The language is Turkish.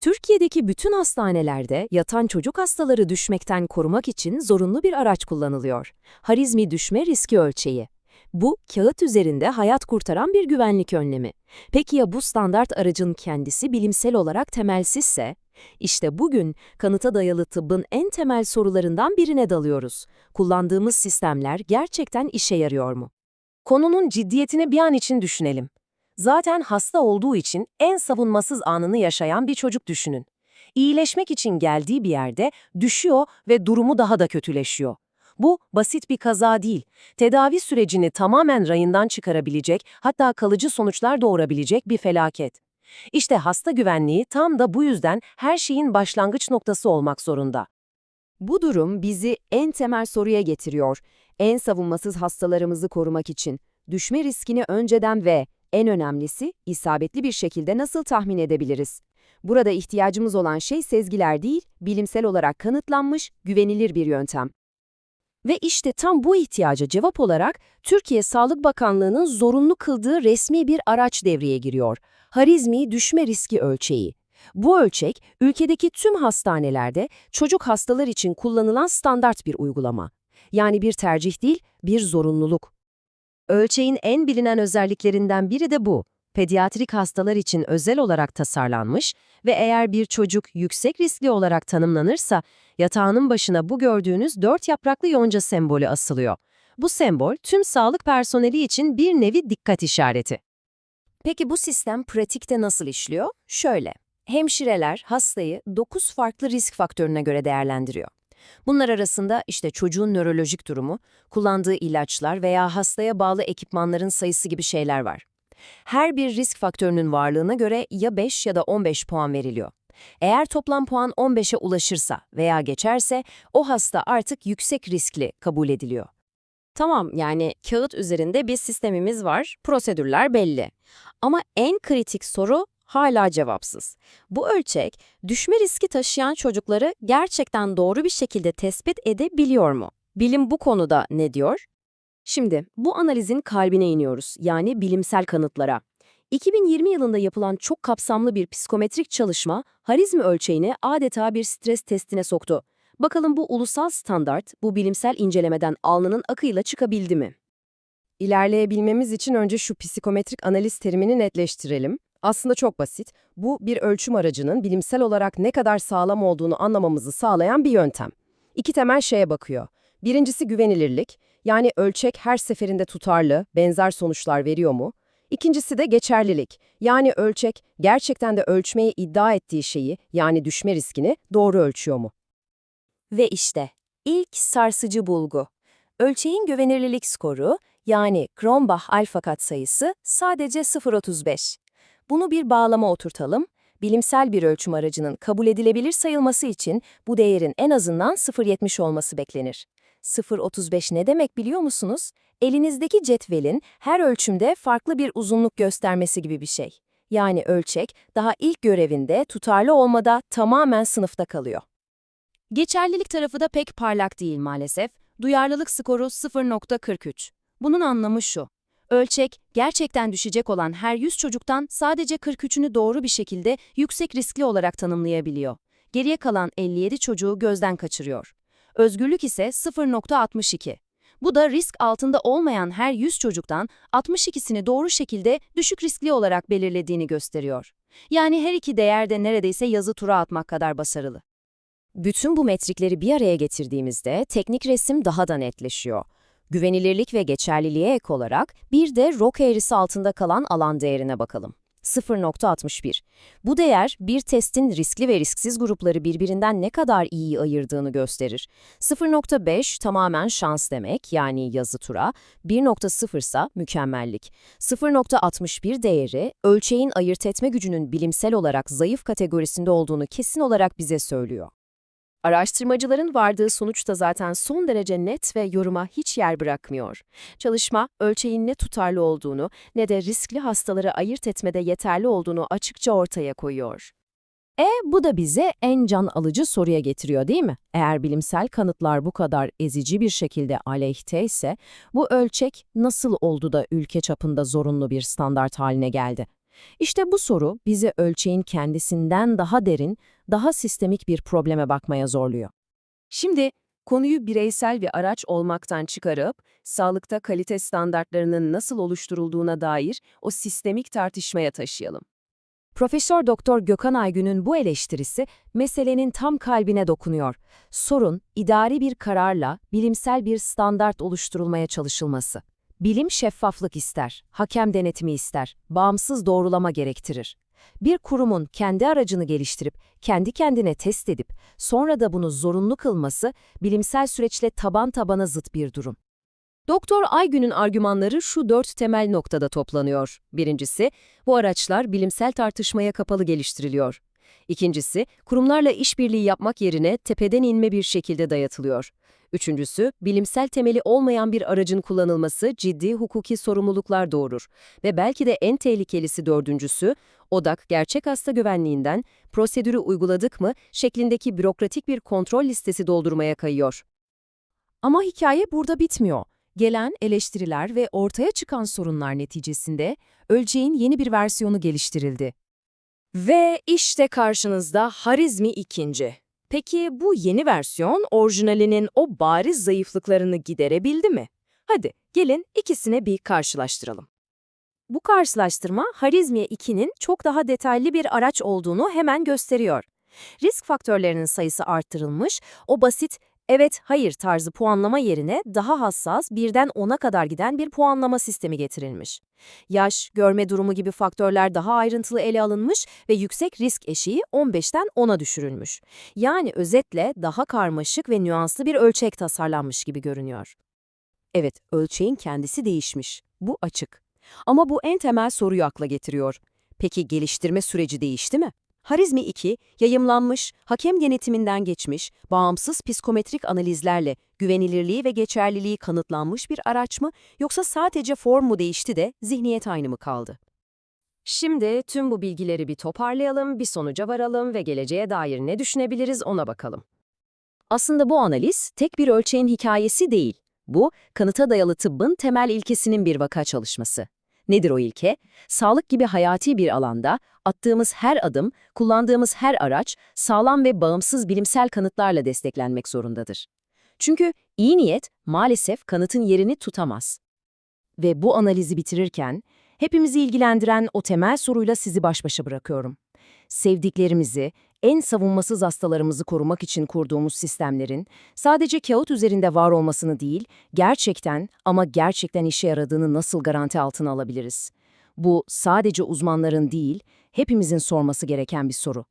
Türkiye'deki bütün hastanelerde yatan çocuk hastaları düşmekten korumak için zorunlu bir araç kullanılıyor. Harizmi düşme riski ölçeği. Bu, kağıt üzerinde hayat kurtaran bir güvenlik önlemi. Peki ya bu standart aracın kendisi bilimsel olarak temelsizse? İşte bugün kanıta dayalı tıbbın en temel sorularından birine dalıyoruz. Kullandığımız sistemler gerçekten işe yarıyor mu? Konunun ciddiyetini bir an için düşünelim. Zaten hasta olduğu için en savunmasız anını yaşayan bir çocuk düşünün. İyileşmek için geldiği bir yerde düşüyor ve durumu daha da kötüleşiyor. Bu basit bir kaza değil. Tedavi sürecini tamamen rayından çıkarabilecek, hatta kalıcı sonuçlar doğurabilecek bir felaket. İşte hasta güvenliği tam da bu yüzden her şeyin başlangıç noktası olmak zorunda. Bu durum bizi en temel soruya getiriyor. En savunmasız hastalarımızı korumak için düşme riskini önceden ve en önemlisi isabetli bir şekilde nasıl tahmin edebiliriz? Burada ihtiyacımız olan şey sezgiler değil, bilimsel olarak kanıtlanmış, güvenilir bir yöntem. Ve işte tam bu ihtiyaca cevap olarak Türkiye Sağlık Bakanlığı'nın zorunlu kıldığı resmi bir araç devreye giriyor. Harizmi düşme riski ölçeği. Bu ölçek, ülkedeki tüm hastanelerde çocuk hastalar için kullanılan standart bir uygulama. Yani bir tercih değil, bir zorunluluk. Ölçeğin en bilinen özelliklerinden biri de bu. Pediatrik hastalar için özel olarak tasarlanmış ve eğer bir çocuk yüksek riskli olarak tanımlanırsa, yatağının başına bu gördüğünüz dört yapraklı yonca sembolü asılıyor. Bu sembol tüm sağlık personeli için bir nevi dikkat işareti. Peki bu sistem pratikte nasıl işliyor? Şöyle, hemşireler hastayı 9 farklı risk faktörüne göre değerlendiriyor. Bunlar arasında işte çocuğun nörolojik durumu, kullandığı ilaçlar veya hastaya bağlı ekipmanların sayısı gibi şeyler var. Her bir risk faktörünün varlığına göre ya 5 ya da 15 puan veriliyor. Eğer toplam puan 15'e ulaşırsa veya geçerse o hasta artık yüksek riskli kabul ediliyor. Tamam yani kağıt üzerinde bir sistemimiz var, prosedürler belli. Ama en kritik soru hala cevapsız. Bu ölçek, düşme riski taşıyan çocukları gerçekten doğru bir şekilde tespit edebiliyor mu? Bilim bu konuda ne diyor? Şimdi bu analizin kalbine iniyoruz, yani bilimsel kanıtlara. 2020 yılında yapılan çok kapsamlı bir psikometrik çalışma, harizmi ölçeğini adeta bir stres testine soktu. Bakalım bu ulusal standart, bu bilimsel incelemeden alnının akıyla çıkabildi mi? İlerleyebilmemiz için önce şu psikometrik analiz terimini netleştirelim. Aslında çok basit. Bu bir ölçüm aracının bilimsel olarak ne kadar sağlam olduğunu anlamamızı sağlayan bir yöntem. İki temel şeye bakıyor. Birincisi güvenilirlik, yani ölçek her seferinde tutarlı, benzer sonuçlar veriyor mu? İkincisi de geçerlilik, yani ölçek gerçekten de ölçmeyi iddia ettiği şeyi, yani düşme riskini doğru ölçüyor mu? Ve işte ilk sarsıcı bulgu. Ölçeğin güvenilirlik skoru, yani Cronbach alfa katsayısı sadece 0.35. Bunu bir bağlama oturtalım. Bilimsel bir ölçüm aracının kabul edilebilir sayılması için bu değerin en azından 0.70 olması beklenir. 0.35 ne demek biliyor musunuz? Elinizdeki cetvelin her ölçümde farklı bir uzunluk göstermesi gibi bir şey. Yani ölçek daha ilk görevinde tutarlı olmada tamamen sınıfta kalıyor. Geçerlilik tarafı da pek parlak değil maalesef. Duyarlılık skoru 0.43. Bunun anlamı şu. Ölçek, gerçekten düşecek olan her 100 çocuktan sadece 43'ünü doğru bir şekilde yüksek riskli olarak tanımlayabiliyor. Geriye kalan 57 çocuğu gözden kaçırıyor. Özgürlük ise 0.62. Bu da risk altında olmayan her 100 çocuktan 62'sini doğru şekilde düşük riskli olarak belirlediğini gösteriyor. Yani her iki değer de neredeyse yazı tura atmak kadar başarılı. Bütün bu metrikleri bir araya getirdiğimizde teknik resim daha da netleşiyor. Güvenilirlik ve geçerliliğe ek olarak bir de ROC eğrisi altında kalan alan değerine bakalım. 0.61. Bu değer bir testin riskli ve risksiz grupları birbirinden ne kadar iyi ayırdığını gösterir. 0.5 tamamen şans demek yani yazı tura, 1.0 ise mükemmellik. 0.61 değeri ölçeğin ayırt etme gücünün bilimsel olarak zayıf kategorisinde olduğunu kesin olarak bize söylüyor. Araştırmacıların vardığı sonuç da zaten son derece net ve yoruma hiç yer bırakmıyor. Çalışma, ölçeğin ne tutarlı olduğunu ne de riskli hastaları ayırt etmede yeterli olduğunu açıkça ortaya koyuyor. E bu da bize en can alıcı soruya getiriyor değil mi? Eğer bilimsel kanıtlar bu kadar ezici bir şekilde aleyhte ise bu ölçek nasıl oldu da ülke çapında zorunlu bir standart haline geldi? İşte bu soru bizi ölçeğin kendisinden daha derin, daha sistemik bir probleme bakmaya zorluyor. Şimdi konuyu bireysel bir araç olmaktan çıkarıp, sağlıkta kalite standartlarının nasıl oluşturulduğuna dair o sistemik tartışmaya taşıyalım. Profesör Doktor Gökhan Aygün'ün bu eleştirisi meselenin tam kalbine dokunuyor. Sorun, idari bir kararla bilimsel bir standart oluşturulmaya çalışılması. Bilim şeffaflık ister, hakem denetimi ister, bağımsız doğrulama gerektirir. Bir kurumun kendi aracını geliştirip, kendi kendine test edip, sonra da bunu zorunlu kılması, bilimsel süreçle taban tabana zıt bir durum. Doktor Aygün'ün argümanları şu dört temel noktada toplanıyor. Birincisi, bu araçlar bilimsel tartışmaya kapalı geliştiriliyor. İkincisi, kurumlarla işbirliği yapmak yerine tepeden inme bir şekilde dayatılıyor. Üçüncüsü, bilimsel temeli olmayan bir aracın kullanılması ciddi hukuki sorumluluklar doğurur. Ve belki de en tehlikelisi dördüncüsü, odak gerçek hasta güvenliğinden prosedürü uyguladık mı şeklindeki bürokratik bir kontrol listesi doldurmaya kayıyor. Ama hikaye burada bitmiyor. Gelen eleştiriler ve ortaya çıkan sorunlar neticesinde ölçeğin yeni bir versiyonu geliştirildi. Ve işte karşınızda Harizmi ikinci. Peki bu yeni versiyon orijinalinin o bariz zayıflıklarını giderebildi mi? Hadi gelin ikisine bir karşılaştıralım. Bu karşılaştırma Harizmi 2'nin çok daha detaylı bir araç olduğunu hemen gösteriyor. Risk faktörlerinin sayısı arttırılmış, o basit evet hayır tarzı puanlama yerine daha hassas birden 10'a kadar giden bir puanlama sistemi getirilmiş. Yaş, görme durumu gibi faktörler daha ayrıntılı ele alınmış ve yüksek risk eşiği 15'ten 10'a düşürülmüş. Yani özetle daha karmaşık ve nüanslı bir ölçek tasarlanmış gibi görünüyor. Evet, ölçeğin kendisi değişmiş. Bu açık. Ama bu en temel soruyu akla getiriyor. Peki geliştirme süreci değişti mi? Harizmi 2, yayımlanmış, hakem denetiminden geçmiş, bağımsız psikometrik analizlerle güvenilirliği ve geçerliliği kanıtlanmış bir araç mı yoksa sadece form mu değişti de zihniyet aynı mı kaldı? Şimdi tüm bu bilgileri bir toparlayalım, bir sonuca varalım ve geleceğe dair ne düşünebiliriz ona bakalım. Aslında bu analiz tek bir ölçeğin hikayesi değil. Bu, kanıta dayalı tıbbın temel ilkesinin bir vaka çalışması. Nedir o ilke? Sağlık gibi hayati bir alanda attığımız her adım, kullandığımız her araç sağlam ve bağımsız bilimsel kanıtlarla desteklenmek zorundadır. Çünkü iyi niyet maalesef kanıtın yerini tutamaz. Ve bu analizi bitirirken hepimizi ilgilendiren o temel soruyla sizi baş başa bırakıyorum. Sevdiklerimizi, en savunmasız hastalarımızı korumak için kurduğumuz sistemlerin sadece kağıt üzerinde var olmasını değil, gerçekten ama gerçekten işe yaradığını nasıl garanti altına alabiliriz? Bu sadece uzmanların değil, hepimizin sorması gereken bir soru.